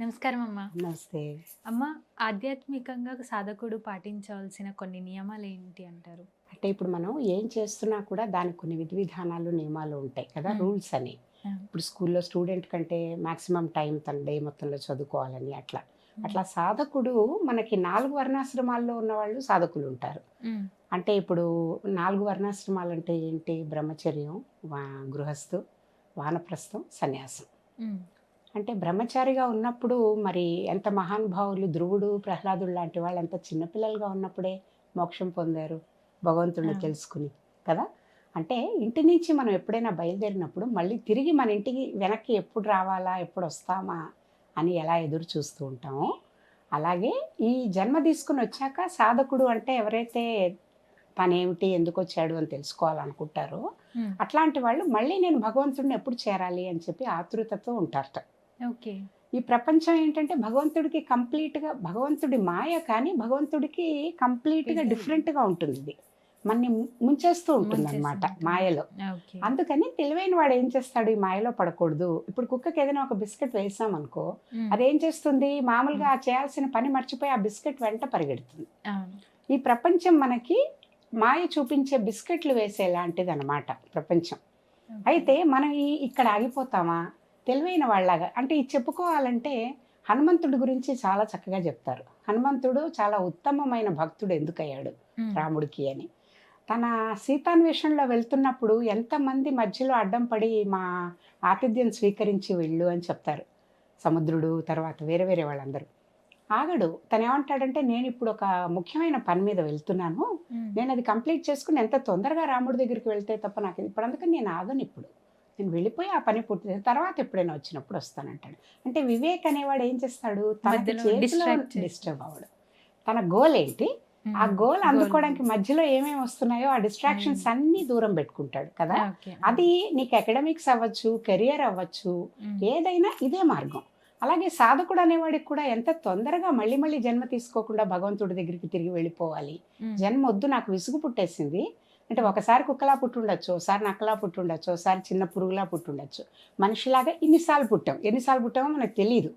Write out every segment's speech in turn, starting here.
నమస్కారం అమ్మా. నమస్తే. అమ్మ ఆధ్యాత్మికంగా సాధకుడు పాటించవలసిన కొన్ని నియమాలు ఏంటి అంటారు? అంటే ఇప్పుడు మనం ఏం చేస్తున్నా కూడా దానికి కొన్ని విధి విధానాలు నియమాలు ఉంటాయి కదా. రూల్స్ అని. ఇప్పుడు స్కూల్లో స్టూడెంట్ కంటే మాక్సిమం టైం తన డే మొత్తంలో చదువుకోవాలని అట్లా. అట్లా సాధకుడు మనకి నాలుగు వర్ణాశ్రమాల్లో ఉన్న వాళ్ళు సాధకులు ఉంటారు. అంటే ఇప్పుడు నాలుగు వర్ణాశ్రమాలు అంటే ఏంటి? బ్రహ్మచర్యం వా- గృహస్థు వానప్రస్థం సన్యాసం. అంటే బ్రహ్మచారిగా ఉన్నప్పుడు మరి ఎంత మహానుభావులు ధ్రువుడు ప్రహ్లాదుడు లాంటి వాళ్ళు ఎంత చిన్నపిల్లలుగా ఉన్నప్పుడే మోక్షం పొందారు భగవంతుడిని. తెలుసుకుని కదా? అంటే ఇంటి నుంచి మనం ఎప్పుడైనా బయలుదేరినప్పుడు మళ్ళీ తిరిగి మన ఇంటికి వెనక్కి ఎప్పుడు రావాలా ఎప్పుడు వస్తామా అని ఎలా ఎదురు చూస్తూ ఉంటామో అలాగే ఈ జన్మ తీసుకుని వచ్చాక సాధకుడు అంటే ఎవరైతే తనేమిటి ఎందుకు వచ్చాడు అని తెలుసుకోవాలనుకుంటారో అట్లాంటి వాళ్ళు మళ్ళీ నేను భగవంతుడిని ఎప్పుడు చేరాలి అని చెప్పి ఆతృతతో ఉంటారట. ఓకే. ఈ ప్రపంచం ఏంటంటే భగవంతుడికి కంప్లీట్గా భగవంతుడి మాయ కానీ భగవంతుడికి కంప్లీట్గా. డిఫరెంట్గా ఉంటుంది ఇది. మన్ని ముంచేస్తూ ఉంటుంది. అనమాట మాయలో అందుకని తెలివైన వాడు ఏం చేస్తాడు ఈ మాయలో పడకూడదు. ఇప్పుడు కుక్కకి ఏదైనా ఒక బిస్కెట్ వేసాం అనుకో అదేం చేస్తుంది? మామూలుగా చేయాల్సిన పని మర్చిపోయి ఆ బిస్కెట్ వెంట పరిగెడుతుంది. ఈ ప్రపంచం మనకి మాయ చూపించే బిస్కెట్లు వేసేలాంటిది అనమాట ప్రపంచం. అయితే మనం ఈ ఇక్కడ ఆగిపోతామా? తెలివైన వాళ్ళలాగా అంటే ఇది చెప్పుకోవాలంటే హనుమంతుడి గురించి చాలా చక్కగా చెప్తారు. హనుమంతుడు చాలా ఉత్తమమైన భక్తుడు ఎందుకయ్యాడు రాముడికి అని. తన సీతాన్వేషణలో వెళ్తున్నప్పుడు ఎంతమంది మధ్యలో అడ్డం పడి మా ఆతిథ్యం స్వీకరించి వెళ్ళు అని చెప్తారు. సముద్రుడు తర్వాత వేరే వేరే వాళ్ళందరూ. ఆగడు. తను ఏమంటాడంటే నేను ఇప్పుడు ఒక ముఖ్యమైన పని మీద వెళ్తున్నాను. నేను అది కంప్లీట్ చేసుకుని ఎంత తొందరగా రాముడి దగ్గరికి వెళ్తే తప్ప నాకు ఇప్పుడు అందుకని నేను ఆగను ఇప్పుడు. నేను వెళ్ళిపోయి ఆ పని పూర్తి చేసిన తర్వాత ఎప్పుడైనా వచ్చినప్పుడు వస్తానంటాడు. అంటే వివేక్ అనేవాడు ఏం చేస్తాడు? తన చేతిలో. డిస్టర్బ్ అవ్వడు. తన గోల్ ఏంటి? ఆ గోల్. అందుకోవడానికి మధ్యలో ఏమేమి వస్తున్నాయో ఆ డిస్ట్రాక్షన్స్. అన్ని దూరం పెట్టుకుంటాడు కదా. అది నీకు అకాడమిక్స్ అవ్వచ్చు కెరియర్ అవ్వచ్చు ఏదైనా ఇదే మార్గం. అలాగే సాధకుడు అనేవాడికి కూడా ఎంత తొందరగా మళ్ళీ మళ్ళీ జన్మ తీసుకోకుండా భగవంతుడి దగ్గరికి తిరిగి వెళ్ళిపోవాలి. జన్మ వద్దు నాకు విసుగు పుట్టేసింది. అంటే ఒకసారి కుక్కలా పుట్టుండొచ్చు ఒకసారి నక్కలా పుట్టుండొచ్చు ఒకసారి చిన్న పురుగులా పుట్టుండొచ్చు. మనిషిలాగా ఇన్నిసార్లు పుట్టాం. ఎన్నిసార్లు పుట్టామో మనకు తెలియదు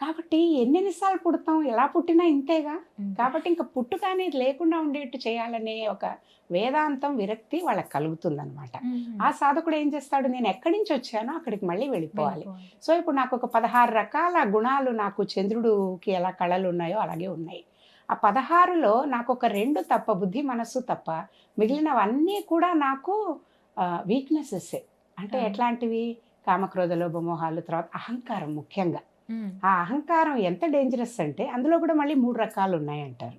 కాబట్టి ఎన్నెన్నిసార్లు పుడతాం? ఎలా పుట్టినా ఇంతేగా. కాబట్టి ఇంకా పుట్టుక అనేది లేకుండా ఉండేట్టు చేయాలనే ఒక వేదాంతం విరక్తి వాళ్ళకి కలుగుతుందన్నమాట. ఉమ్, ఆ సాధకుడు ఏం చేస్తాడు? నేను ఎక్కడి నుంచి వచ్చానో అక్కడికి మళ్ళీ వెళ్ళిపోవాలి. వెళ్ళిపోవాలి. సో ఇప్పుడు నాకు ఒక పదహారు రకాల గుణాలు నాకు చంద్రుడికి ఎలా కళలు ఉన్నాయో అలాగే ఉన్నాయి. ఆ పదహారులో నాకు ఒక రెండు తప్ప బుద్ధి మనస్సు తప్ప మిగిలినవన్నీ కూడా నాకు వీక్నెసెస్ అంటే. ఎట్లాంటివి? కామక్రోధ లోభమోహాలు తర్వాత అహంకారం ముఖ్యంగా. ఆ అహంకారం ఎంత డేంజరస్ అంటే అందులో కూడా మళ్ళీ మూడు రకాలు ఉన్నాయంటారు.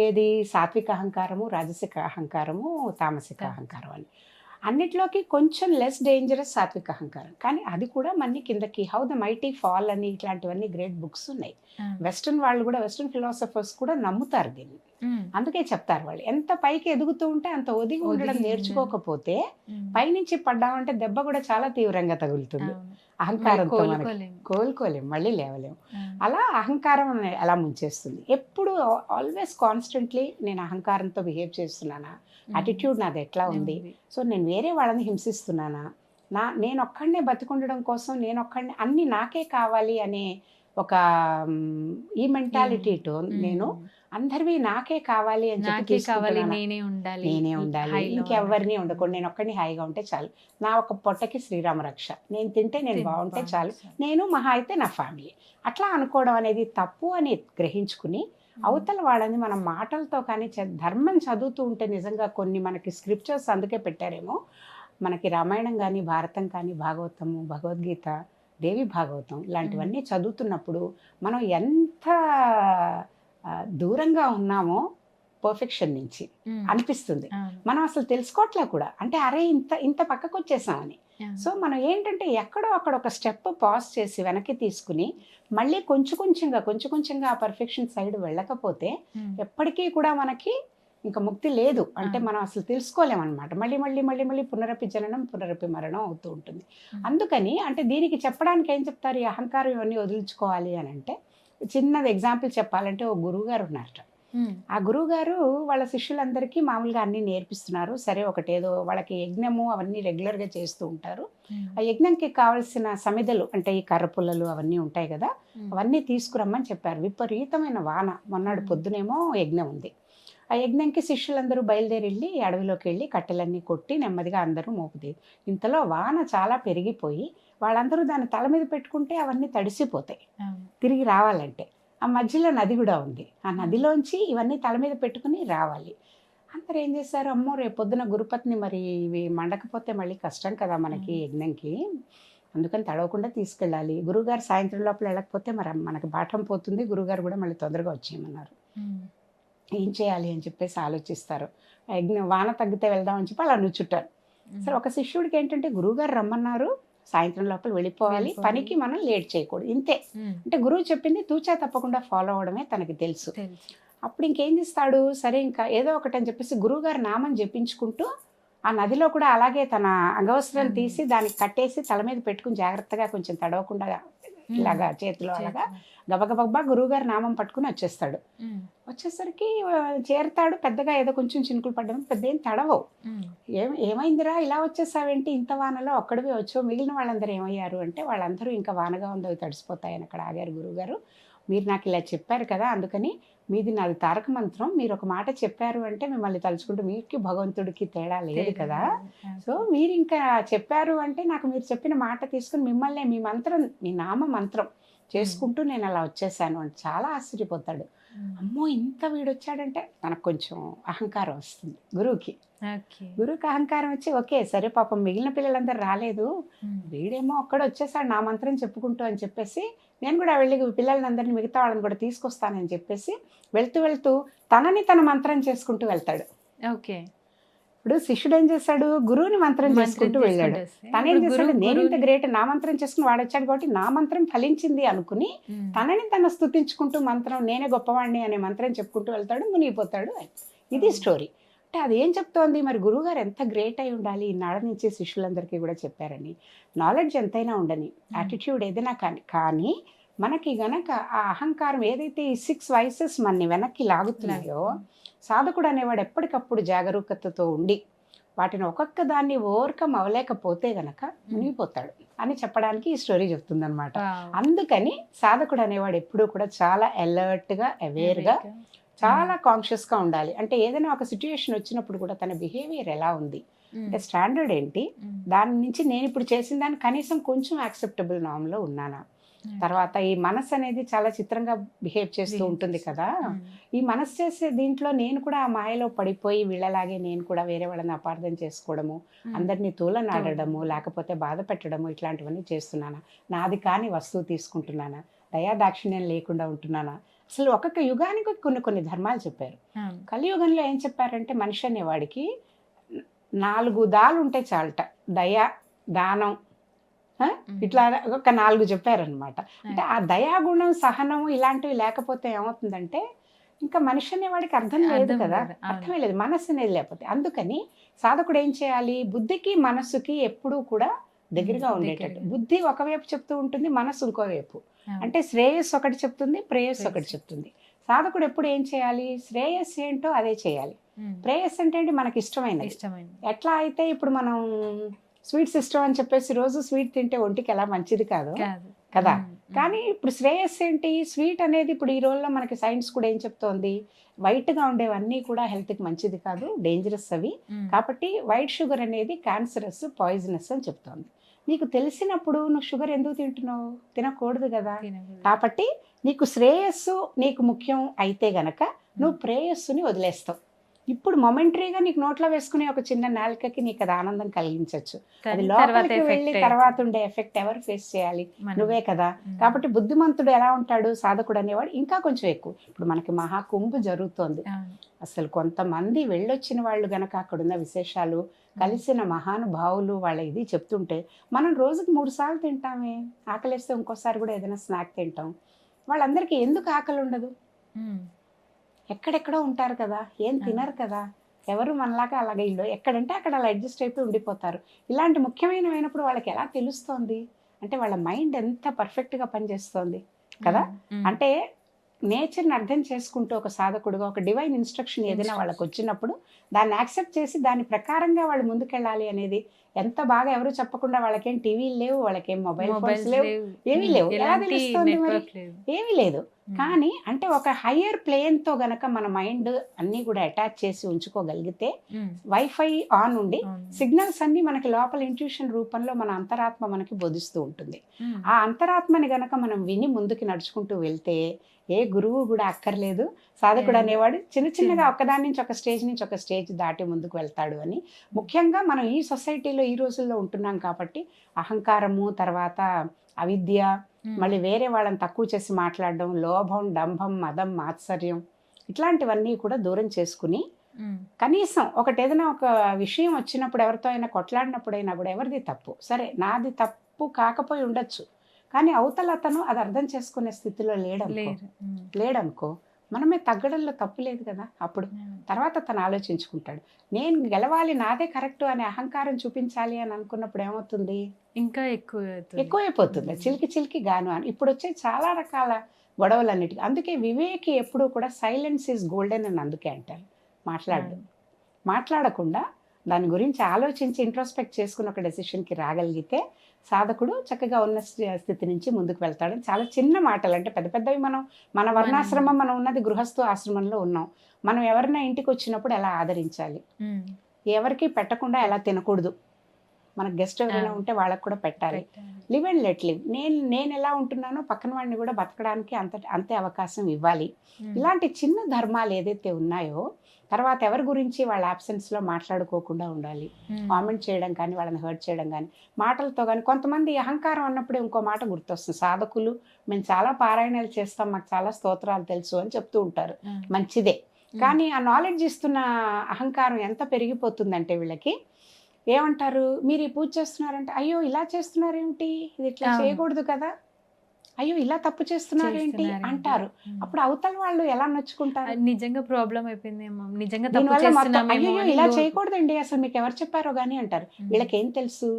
ఏది? సాత్విక అహంకారము రాజసిక అహంకారము తామసిక. అహంకారం అని. అన్నిట్లోకి కొంచెం లెస్ డేంజరస్ సాత్విక అహంకారం. కానీ అది కూడా మన్ని కిందకి హౌ ద మైటీ ఫాల్ అని ఇట్లాంటివన్నీ గ్రేట్ బుక్స్ ఉన్నాయి. వెస్ట్రన్ వాళ్ళు కూడా వెస్ట్రన్ ఫిలాసఫర్స్ కూడా నమ్ముతారు దీన్ని. అందుకే చెప్తారు వాళ్ళు ఎంత పైకి ఎదుగుతూ ఉంటే అంత ఒదిగి ఉండడం నేర్చుకోకపోతే పైనుంచి పడ్డామంటే దెబ్బ కూడా చాలా తీవ్రంగా తగులుతుంది. అహంకారంతో కోలుకోలేము. కోలుకోలేం మళ్ళీ లేవలేం అలా అహంకారం అనే- అలా ముంచేస్తుంది. ఎప్పుడు ఆల్వేస్ కాన్స్టెంట్లీ నేను అహంకారంతో బిహేవ్ చేస్తున్నానా? అటిట్యూడ్ నాది ఎట్లా ఉంది? సో నేను వేరే వాళ్ళని హింసిస్తున్నానా? నా నేను ఒక్కడనే బతికుండడం కోసం నేను ఒక్కడనే అన్ని నాకే కావాలి అనే ఒక ఈ మెంటాలిటీతో నేను అందరివి నాకే కావాలి అని చెప్పి కావాలి? నేనే ఉండాలి. నేనే ఉండాలి. ఇంకెవ్వరిని ఉండకూడదు. నేను ఒక్కడిని హాయిగా ఉంటే చాలు. నా ఒక పొట్టకి శ్రీరామ రక్ష. నేను తింటే నేను బాగుంటే చాలు. నేను మహా అయితే నా ఫ్యామిలీ. అట్లా అనుకోవడం అనేది తప్పు అని గ్రహించుకుని అవతల వాళ్ళని మనం మాటలతో కానీ చ- ధర్మం చదువుతూ ఉంటే నిజంగా కొన్ని మనకి స్క్రిప్చర్స్ అందుకే పెట్టారేమో. మనకి రామాయణం కానీ భారతం కానీ భాగవతము భగవద్గీత దేవి భాగవతం ఇలాంటివన్నీ చదువుతున్నప్పుడు మనం ఎంత దూరంగా ఉన్నామో పర్ఫెక్షన్ నుంచి అనిపిస్తుంది. మనం అసలు తెలుసుకోవట్లే కూడా. అంటే అరే ఇంత ఇంత పక్కకు వచ్చేసామని. సో మనం ఏంటంటే ఎక్కడో అక్కడ ఒక స్టెప్ పాస్ చేసి వెనక్కి తీసుకుని మళ్ళీ కొంచెం కొంచెంగా కొంచెం కొంచెంగా ఆ పర్ఫెక్షన్ సైడ్ వెళ్ళకపోతే ఎప్పటికీ కూడా మనకి ఇంకా ముక్తి లేదు. అంటే. మనం అసలు తెలుసుకోలేమన్నమాట. మళ్ళీ మళ్ళీ మళ్ళీ మళ్ళీ పునరపి జననం పునరపి మరణం అవుతూ ఉంటుంది. అందుకని అంటే దీనికి చెప్పడానికి ఏం చెప్తారు? ఈ అహంకారం ఇవన్నీ వదిలించుకోవాలి అని అంటే చిన్నది ఎగ్జాంపుల్ చెప్పాలంటే ఓ గురువు గారు ఉన్నారట. ఆ గురువు గారు వాళ్ళ శిష్యులందరికీ మామూలుగా అన్ని నేర్పిస్తున్నారు. సరే ఒకటేదో వాళ్ళకి యజ్ఞము అవన్నీ రెగ్యులర్గా చేస్తూ ఉంటారు. ఆ యజ్ఞంకి కావాల్సిన సమిదలు అంటే ఈ కర్ర పుల్లలు అవన్నీ ఉంటాయి కదా అవన్నీ తీసుకురమ్మని చెప్పారు. విపరీతమైన వాన. మొన్నటి మ్మ్. పొద్దునేమో యజ్ఞం ఉంది. ఆ యజ్ఞంకి శిష్యులందరూ బయలుదేరి వెళ్ళి అడవిలోకి వెళ్ళి కట్టెలన్నీ కొట్టి నెమ్మదిగా అందరూ మోపుది ఇంతలో వాన చాలా పెరిగిపోయి వాళ్ళందరూ దాన్ని తల మీద పెట్టుకుంటే అవన్నీ తడిసిపోతాయి. తిరిగి రావాలంటే. ఆ మధ్యలో నది కూడా ఉంది. ఆ నదిలోంచి ఇవన్నీ తల మీద పెట్టుకుని రావాలి. అందరూ ఏం చేశారు? అమ్మో రేపు పొద్దున గురుపత్ని మరి ఇవి మండకపోతే మళ్ళీ కష్టం కదా మనకి. యజ్ఞంకి. అందుకని తడవకుండా తీసుకెళ్ళాలి. గురుగారు సాయంత్రం లోపల వెళ్ళకపోతే మరి మనకి బాటం పోతుంది. గురుగారు కూడా మళ్ళీ తొందరగా వచ్చేయమన్నారు. ఏం చేయాలి అని చెప్పేసి ఆలోచిస్తారు. యజ్ఞం వాన తగ్గితే వెళ్దాం అని చెప్పి అలా నుంచుంటారు సరే ఒక శిష్యుడికి ఏంటంటే గురువుగారు రమ్మన్నారు. సాయంత్రం లోపల వెళ్ళిపోవాలి. పనికి మనం లేట్ చేయకూడదు. ఇంతే. అంటే గురువు చెప్పింది తూచా తప్పకుండా ఫాలో అవడమే తనకి తెలుసు. అప్పుడు ఇంకేం చేస్తాడు? సరే ఇంకా ఏదో ఒకటి అని చెప్పేసి గురువుగారి నామం జపించుకుంటూ ఆ నదిలో కూడా అలాగే తన అంగవస్త్రం మ్మ్. తీసి దానికి కట్టేసి తల మీద పెట్టుకుని జాగ్రత్తగా కొంచెం తడవకుండా ఇలాగా చేతిలో అలాగా చేతిలో. గబగబా గురువుగారి నామం పట్టుకుని వచ్చేస్తాడు. వచ్చేసరికి చేరతాడు పెద్దగా ఏదో కొంచెం చినుకులు పడ్డం పెద్ద ఏం తడవవు. ఏం ఏమైందిరా ఇలా వచ్చేసావేంటి ఇంత వానలో ఒక్కడివే వచ్చావు మిగిలిన వాళ్ళందరూ ఏమయ్యారు అంటే వాళ్ళందరూ ఇంకా వానగా ఉందో తడిసిపోతాయని అక్కడ ఆగారు గురువుగారు. మీరు నాకు ఇలా చెప్పారు కదా అందుకని మీది నాది తారక మంత్రం. మీరు ఒక మాట చెప్పారు అంటే మిమ్మల్ని తలుచుకుంటూ మీకు భగవంతుడికి తేడా లేదు కదా. సో మీరు ఇంకా చెప్పారు అంటే నాకు మీరు చెప్పిన మాట తీసుకుని మిమ్మల్ని మీ మంత్రం మీ నామ మంత్రం చేసుకుంటూ నేను అలా వచ్చేసాను అంటే. చాలా ఆశ్చర్యపోతాడు. అమ్మో ఇంత వీడొచ్చాడంటే తనకు కొంచెం అహంకారం వస్తుంది గురువుకి. గురువుకి అహంకారం వచ్చి ఓకే సరే పాపం మిగిలిన పిల్లలందరూ రాలేదు. వీడేమో ఒక్కడ వచ్చేసాడు నా మంత్రం చెప్పుకుంటూ అని చెప్పేసి నేను కూడా వెళ్ళి పిల్లలందరినీ మిగతా వాళ్ళని కూడా తీసుకొస్తానని చెప్పేసి వెళ్తూ వెళ్తూ తనని తన మంత్రం చేసుకుంటూ వెళ్తాడు. ఓకే. ఇప్పుడు శిష్యుడు ఏం చేశాడు గురువుని మంత్రం చేసుకుంటూ వెళ్ళాడు. తనేం చేశాడు నేను ఇంత గ్రేట్ నా మంత్రం చేసుకుని వాడు వచ్చాడు కాబట్టి నా మంత్రం ఫలించింది అనుకుని తనని తన స్థుతించుకుంటూ మంత్రం నేనే గొప్పవాడిని అనే మంత్రం చెప్పుకుంటూ వెళ్తాడు మునిగిపోతాడు ఇది స్టోరీ అంటే అది ఏం చెప్తోంది? మరి గురువుగారు ఎంత గ్రేట్ అయి ఉండాలి? ఈనాడు నుంచి శిష్యులందరికీ కూడా చెప్పారని. నాలెడ్జ్ ఎంతైనా ఉండని. యాటిట్యూడ్ ఏదైనా కానీ కానీ మనకి గనక ఆ అహంకారం ఏదైతే ఈ సిక్స్ వైసెస్ మనని వెనక్కి లాగుతున్నాయో సాధకుడు అనేవాడు ఎప్పటికప్పుడు జాగరూకతతో ఉండి వాటిని ఒక్కొక్క దాన్ని ఓవర్కమ్ అవ్వలేకపోతే గనక మునిగిపోతాడు అని చెప్పడానికి ఈ స్టోరీ చెప్తుందన్నమాట. వావ్. అందుకని సాధకుడు అనేవాడు ఎప్పుడూ కూడా చాలా అలర్ట్గా అవేర్గా చాలా కాన్షియస్గా ఉండాలి. అంటే ఏదైనా ఒక సిచ్యుయేషన్ వచ్చినప్పుడు కూడా తన బిహేవియర్ ఎలా ఉంది? అంటే స్టాండర్డ్ ఏంటి? దాని నుంచి నేను ఇప్పుడు చేసిన దాన్ని కనీసం కొంచెం యాక్సెప్టబుల్ నామ్లో ఉన్నానా? తర్వాత ఈ మనసు అనేది చాలా చిత్రంగా బిహేవ్ చేస్తూ ఉంటుంది. కదా? ఈ మనసు చేసే దీంట్లో నేను కూడా ఆ మాయలో పడిపోయి వీళ్ళలాగే నేను కూడా వేరే వాళ్ళని అపార్థం చేసుకోవడము అందరినీ తూలనాడడం. లేకపోతే బాధ పెట్టడము ఇట్లాంటివన్నీ చేస్తున్నానా? నాది కాని వస్తువు తీసుకుంటున్నానా? దయా దాక్షిణ్యం లేకుండా ఉంటున్నానా? అసలు ఒక్కొక్క యుగానికి కొన్ని కొన్ని ధర్మాలు చెప్పారు. కలియుగంలో ఏం చెప్పారంటే మనిషి అనేవాడికి నాలుగు దాలు ఉంటే చాలట. దయ దానం ఇట్లా ఒక నాలుగు చెప్పారనమాట అంటే. ఆ దయాగుణం సహనము ఇలాంటివి లేకపోతే ఏమవుతుందంటే ఇంకా మనిషి అనేవాడికి అర్థం లేదు కదా. అర్థమే లేదు. మనస్సు అనేది లేకపోతే. అందుకని సాధకుడు ఏం చేయాలి? బుద్ధికి మనస్సుకి ఎప్పుడూ కూడా దగ్గరగా ఉండేటట్టు. బుద్ధి ఒకవైపు చెప్తూ ఉంటుంది మనస్సు ఇంకోవైపు. అంటే శ్రేయస్సు ఒకటి చెప్తుంది ప్రేయస్సు ఒకటి. చెప్తుంది. సాధకుడు ఎప్పుడు ఏం చేయాలి? శ్రేయస్ ఏంటో అదే చేయాలి. ప్రేయస్ అంటే ఏంటి? మనకి ఇష్టమైనది. ఇష్టమైంది ఎట్లా అయితే ఇప్పుడు మనం స్వీట్స్ ఇష్టం అని చెప్పేసి రోజు స్వీట్ తింటే ఒంటికి ఎలా మంచిది కాదు? కాదు. కానీ ఇప్పుడు శ్రేయస్ ఏంటి? స్వీట్ అనేది ఇప్పుడు ఈ రోజుల్లో మనకి సైన్స్ కూడా ఏం చెప్తోంది? వైట్గా ఉండేవన్నీ కూడా హెల్త్కి మంచిది కాదు డేంజరస్ అవి. కాబట్టి వైట్ షుగర్ అనేది క్యాన్సరస్ పాయిజనస్ అని చెప్తోంది. నీకు తెలిసినప్పుడు నువ్వు షుగర్ ఎందుకు తింటున్నావు? తినకూడదు కదా. కాబట్టి నీకు శ్రేయస్సు నీకు ముఖ్యం అయితే గనక నువ్వు ప్రేయస్సుని వదిలేస్తావు. ఇప్పుడు మొమెంటరీగా నీకు నోట్లో వేసుకునే ఒక చిన్న నాలికకి నీకు అది ఆనందం కలిగించవచ్చు అది తర్వాత లోపలికి వెళ్ళి. తర్వాత ఉండే ఎఫెక్ట్ ఎవరు ఫేస్ చేయాలి. నువ్వే కదా. కాబట్టి బుద్ధిమంతుడు ఎలా ఉంటాడు? సాధకుడు అనేవాడు ఇంకా కొంచెం ఎక్కువ. ఇప్పుడు మనకి మహాకుంభ జరుగుతోంది. అసలు కొంతమంది వెళ్ళొచ్చిన వాళ్ళు గనక అక్కడున్న విశేషాలు కలిసిన మహానుభావులు వాళ్ళ ఇది చెప్తుంటే మనం రోజుకి మూడు సార్లు తింటామే. ఆకలిస్తే ఇంకోసారి కూడా ఏదైనా స్నాక్ తింటాం. వాళ్ళందరికీ ఎందుకు ఆకలి ఉండదు? ఎక్కడెక్కడో ఉంటారు కదా ఏం తినరు కదా ఎవరు మనలాగా అలాగే ఇల్లు ఎక్కడంటే అక్కడ అలా అడ్జస్ట్ అయిపోయి ఉండిపోతారు ఇలాంటి ముఖ్యమైనమైనప్పుడు వాళ్ళకి ఎలా తెలుస్తోంది అంటే వాళ్ళ మైండ్ ఎంత పర్ఫెక్ట్గా పనిచేస్తోంది కదా? అంటే నేచర్ని అర్థం చేసుకుంటూ ఒక సాధకుడుగా ఒక డివైన్ ఇన్స్ట్రక్షన్ ఏదైనా వాళ్ళకి వచ్చినప్పుడు దాన్ని యాక్సెప్ట్ చేసి దాని ప్రకారంగా వాళ్ళు ముందుకెళ్ళాలి అనేది ఎంత బాగా ఎవరు చెప్పకుండా వాళ్ళకేం టీవీలు లేవు వాళ్ళకేం మొబైల్ ఫోన్స్ లేవు ఏమీ లేవు. ఎలా తెలుస్తుంది మరి? ఏమీ లేదు. కానీ అంటే ఒక హయ్యర్ ప్లేన్తో గనక మన మైండ్ అన్నీ కూడా అటాచ్ చేసి ఉంచుకోగలిగితే. వైఫై ఆన్ ఉండి. సిగ్నల్స్ అన్ని మనకి లోపల ఇంట్యూషన్ రూపంలో మన అంతరాత్మ మనకి బోధిస్తూ ఉంటుంది. ఆ అంతరాత్మని గనక మనం విని ముందుకి నడుచుకుంటూ వెళ్తే ఏ గురువు కూడా అక్కర్లేదు సాధకుడు. అనేవాడు చిన్న చిన్నగా చిన్న. ఒకదాని నుంచి ఒక స్టేజ్ నుంచి ఒక స్టేజ్ దాటి ముందుకు వెళ్తాడు అని ముఖ్యంగా మనం ఈ సొసైటీలో ఈ రోజుల్లో ఉంటున్నాం కాబట్టి అహంకారము తర్వాత అవిద్య. మళ్ళీ వేరే వాళ్ళని తక్కువ చేసి మాట్లాడడం లోభం డంభం మదం మాత్సర్యం ఇట్లాంటివన్నీ కూడా దూరం చేసుకుని. కనీసం ఒకటి ఏదైనా ఒక విషయం వచ్చినప్పుడు ఎవరితో అయినా కొట్లాడినప్పుడైనా కూడా ఎవరిది తప్పు? సరే నాది తప్పు కాకపోయి ఉండొచ్చు. కానీ అవతల అతను అది అర్థం చేసుకునే స్థితిలో లేడనుకో. లేడనుకో. మనమే తగ్గడంలో తప్పు లేదు కదా అప్పుడు. తర్వాత తను ఆలోచించుకుంటాడు నేను గెలవాలి నాదే కరెక్ట్ అనే అహంకారం చూపించాలి అని అనుకున్నప్పుడు ఏమవుతుంది ఇంకా ఎక్కువ. ఎక్కువైపోతుంది. చిలికి చిలికి గాను అని ఇప్పుడు వచ్చే చాలా రకాల గొడవలన్నిటికీ అందుకే వివేకి ఎప్పుడూ కూడా సైలెన్స్ ఈజ్ గోల్డెన్ అని అందుకే అంటారు మాట్లాడు. మాట్లాడకుండా దాని గురించి ఆలోచించి ఇంట్రోస్పెక్ట్ చేసుకుని ఒక డెసిషన్కి రాగలిగితే సాధకుడు చక్కగా ఉన్న స్థి- స్థితి నుంచి ముందుకు వెళ్తాడు చాలా చిన్న మాటలు అంటే పెద్ద పెద్దవి మనం మన వర్ణాశ్రమం మనం ఉన్నది గృహస్థు ఆశ్రమంలో ఉన్నాం మనం ఎవరైనా ఇంటికి వచ్చినప్పుడు ఎలా ఆదరించాలి. ఎవరికి పెట్టకుండా ఎలా తినకూడదు మన గెస్ట్ ఎవరైనా. ఉంటే వాళ్ళకి కూడా పెట్టాలి. లివ్ అండ్ లెట్ లివ్ నేను నేను ఎలా ఉంటున్నానో పక్కన వాడిని కూడా బతకడానికి అంత అంతే అవకాశం ఇవ్వాలి. ఇలాంటి చిన్న ధర్మాలు ఏదైతే ఉన్నాయో తర్వాత ఎవరి గురించి వాళ్ళ absence లో మాట్లాడుకోకుండా ఉండాలి. కామెంట్ చేయడం కానీ వాళ్ళని హర్ట్ చేయడం కానీ మాటలతో కానీ కొంతమంది అహంకారం అన్నప్పుడు ఇంకో మాట గుర్తొస్తుంది సాధకులు మేము చాలా పారాయణాలు చేస్తాం మాకు చాలా స్తోత్రాలు తెలుసు అని చెప్తూ ఉంటారు ఉమ్. మంచిదే ఉమ్. కానీ ఆ నాలెడ్జ్ ఇస్తున్న అహంకారం ఎంత పెరిగిపోతుందంటే వీళ్ళకి ఏమంటారు మీరు ఈ పూజ చేస్తున్నారంటే అయ్యో ఇలా చేస్తున్నారేంటి ఇది ఇట్లా. చేయకూడదు కదా అయ్యో ఇలా తప్పు చేస్తున్నారేంటి చేస్తున్నారేంటి? అంటారు. అప్పుడు అవతల వాళ్ళు ఎలా నొచ్చుకుంటారు నిజంగా ప్రాబ్లం అయిపోయిందేమో నిజంగా అయ్యో ఇలా చేయకూడదండి అసలు మీకు ఎవరు చెప్పారో గానీ అంటారు. వీళ్ళకి ఏం తెలుసు.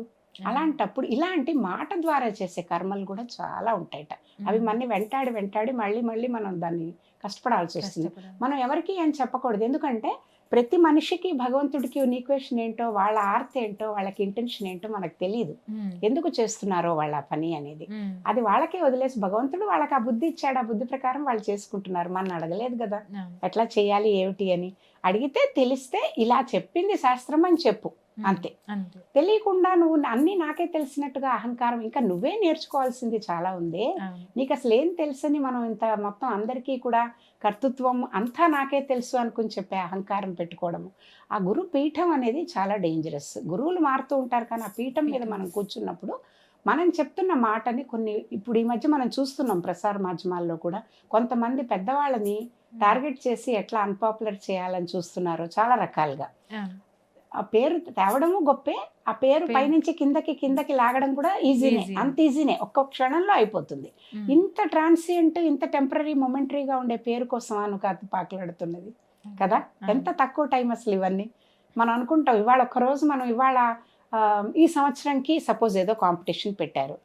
అలాంటప్పుడు ఇలాంటి మాట ద్వారా చేసే కర్మలు కూడా చాలా ఉంటాయట అవి. మనని వెంటాడి వెంటాడి మళ్ళీ మళ్ళీ మనం దాన్ని కష్టపడాల్సి వస్తుంది. మనం ఎవరికి అని చెప్పకూడదు ఎందుకంటే ప్రతి మనిషికి భగవంతుడికి ఈక్వేషన్ ఏంటో వాళ్ళ ఆర్తి ఏంటో వాళ్ళకి ఇంటెన్షన్ ఏంటో మనకు తెలియదు. ఎందుకు చేస్తున్నారో వాళ్ళ పని అనేది. అది వాళ్ళకే వదిలేసి భగవంతుడు వాళ్ళకి ఆ బుద్ధి ఇచ్చాడు ఆ బుద్ధి ప్రకారం వాళ్ళు చేసుకుంటున్నారు మన అడగలేదు కదా. ఎట్లా చేయాలి ఏమిటి అని అడిగితే తెలిస్తే ఇలా చెప్పింది శాస్త్రం అని చెప్పు. అంతే. తెలియకుండా నువ్వు అన్నీ నాకే తెలిసినట్టుగా అహంకారం ఇంకా నువ్వే నేర్చుకోవాల్సింది చాలా ఉంది. నీకు అసలు ఏం తెలుసని మనం ఇంత మొత్తం అందరికీ కూడా కర్తృత్వం అంతా నాకే తెలుసు అనుకుని చెప్పే అహంకారం పెట్టుకోవడము ఆ గురు పీఠం అనేది చాలా డేంజరస్ గురువులు మారుతూ ఉంటారు కానీ ఆ పీఠం మీద. మనం కూర్చున్నప్పుడు మనం చెప్తున్న మాటని కొన్ని ఇప్పుడు ఈ మధ్య మనం చూస్తున్నాం ప్రసార మాధ్యమాల్లో కూడా కొంతమంది పెద్దవాళ్ళని టార్గెట్ చేసి ఎట్లా అన్పాపులర్ చేయాలని చూస్తున్నారో చాలా రకాలుగా. ఆ పేరు తేవడము గొప్పే. ఆ పేరు. పైనుంచి కిందకి కిందకి లాగడం కూడా ఈజీనే. అంత ఈజీనే. ఒక్క క్షణంలో అయిపోతుంది. ఇంత ట్రాన్సియంట్ ఇంత టెంపరీ మొమెంటరీగా ఉండే పేరు కోసం అను కాదు పాకులాడుతున్నది కదా. ఎంత తక్కువ టైం అసలు ఇవన్నీ? మనం అనుకుంటాం ఇవాళ ఒక రోజు మనం ఇవాళ ఈ సంవత్సరంకి సపోజ్ ఏదో కాంపిటీషన్ పెట్టారు.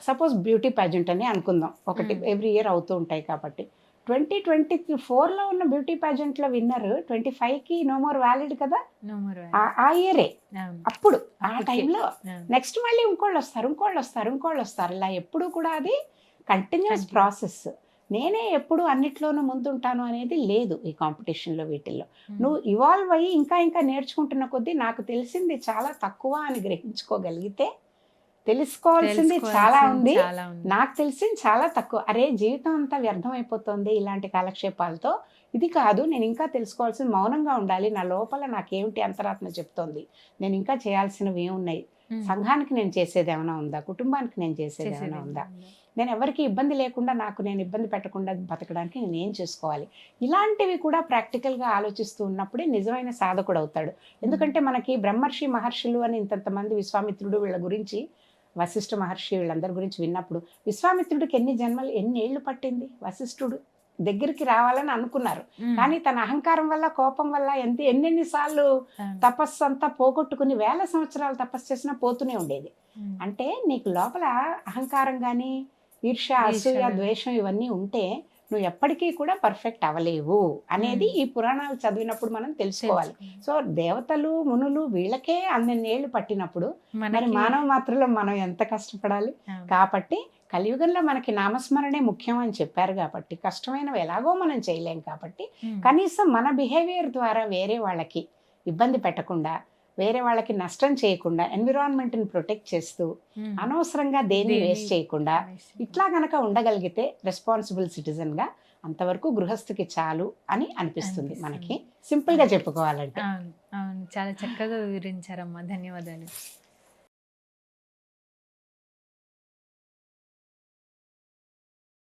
సపోజ్ బ్యూటీ పాజెంట్ అని అనుకుందాం. ఒకటి. ఎవ్రీ ఇయర్ అవుతూ ఉంటాయి కాబట్టి. ట్వంటీ ట్వంటీ ఫోర్లో ఉన్న బ్యూటీ పాజెంట్లో విన్నర్ ట్వంటీ ఫైవ్కి నో మోర్ వ్యాలిడ్ కదా. ఆ- ఇయరే. అప్పుడు ఆ. టైంలో. నెక్స్ట్ మళ్ళీ ఇంకోళ్ళు వస్తారు ఇంకోళ్ళు వస్తారు ఇంకోళ్ళు వస్తారు ఇలా ఎప్పుడు కూడా అది కంటిన్యూస్. ప్రాసెస్ నేనే ఎప్పుడు అన్నిట్లోనూ ముందుంటాను అనేది లేదు ఈ కాంపిటీషన్లో వీటిల్లో ఉమ్. నువ్వు ఇవాల్వ్ అయ్యి ఇంకా ఇంకా నేర్చుకుంటున్న కొద్దీ నాకు తెలిసింది చాలా తక్కువ అని గ్రహించుకోగలిగితే తెలుసుకోవాల్సింది చాలా ఉంది. నాకు తెలిసింది చాలా తక్కువ. అరే జీవితం అంతా వ్యర్థమైపోతుంది ఇలాంటి కాలక్షేపాలతో. ఇది కాదు నేను ఇంకా తెలుసుకోవాల్సింది మౌనంగా ఉండాలి. నా లోపల నాకేమిటి అంతరాత్మ చెప్తోంది. నేను ఇంకా చేయాల్సినవి ఏమున్నాయి. సంఘానికి నేను చేసేది ఏమైనా ఉందా? కుటుంబానికి నేను చేసేది ఏమైనా ఉందా? ఉందా? నేను ఎవరికి ఇబ్బంది లేకుండా నాకు నేను ఇబ్బంది పెట్టకుండా బతకడానికి నేను ఏం చేసుకోవాలి? ఇలాంటివి కూడా ప్రాక్టికల్గా ఆలోచిస్తూ ఉన్నప్పుడే నిజమైన సాధకుడు అవుతాడు. ఎందుకంటే మనకి బ్రహ్మర్షి మహర్షులు అని ఇంతంతమంది విశ్వామిత్రుడు వీళ్ళ గురించి వశిష్ఠ మహర్షి వీళ్ళందరి గురించి విన్నప్పుడు విశ్వామిత్రుడికి ఎన్ని జన్మలు ఎన్ని ఏళ్ళు పట్టింది వశిష్ఠుడు దగ్గరికి రావాలని అనుకున్నారు. కానీ తన అహంకారం వల్ల కోపం వల్ల ఎంత ఎన్నెన్ని సార్లు. తపస్సు అంతా పోగొట్టుకుని వేల సంవత్సరాలు తపస్సు చేసినా పోతూనే ఉండేది. అంటే నీకు లోపల అహంకారం కానీ ఈర్ష్య అసూయ. ద్వేషం ఇవన్నీ ఉంటే నువ్వు ఎప్పటికీ కూడా పర్ఫెక్ట్ అవ్వలేవు అనేది. ఈ పురాణాలు చదివినప్పుడు మనం తెలుసుకోవాలి సో దేవతలు మునులు వీళ్ళకే అన్నేళ్ళు పట్టినప్పుడు మరి మానవ మాత్రలో మనం ఎంత కష్టపడాలి. కాబట్టి కలియుగంలో మనకి నామస్మరణే ముఖ్యం అని చెప్పారు కాబట్టి కష్టమైనవి ఎలాగో మనం చేయలేం కాబట్టి. కనీసం మన బిహేవియర్ ద్వారా వేరే వాళ్ళకి ఇబ్బంది పెట్టకుండా వేరే వాళ్ళకి నష్టం చేయకుండా ఎన్విరాన్మెంట్ని ప్రొటెక్ట్ చేస్తూ. అనవసరంగా దేన్ని వేస్ట్ చేయకుండా ఇట్లా గనక ఉండగలిగితే రెస్పాన్సిబుల్ సిటిజన్గా అంతవరకు గృహస్థుకి చాలు అని అనిపిస్తుంది. మనకి. సింపుల్గా చెప్పుకోవాలంటే. అవును అవును. చాలా చక్కగా వివరించారమ్మా. ధన్యవాదాలు.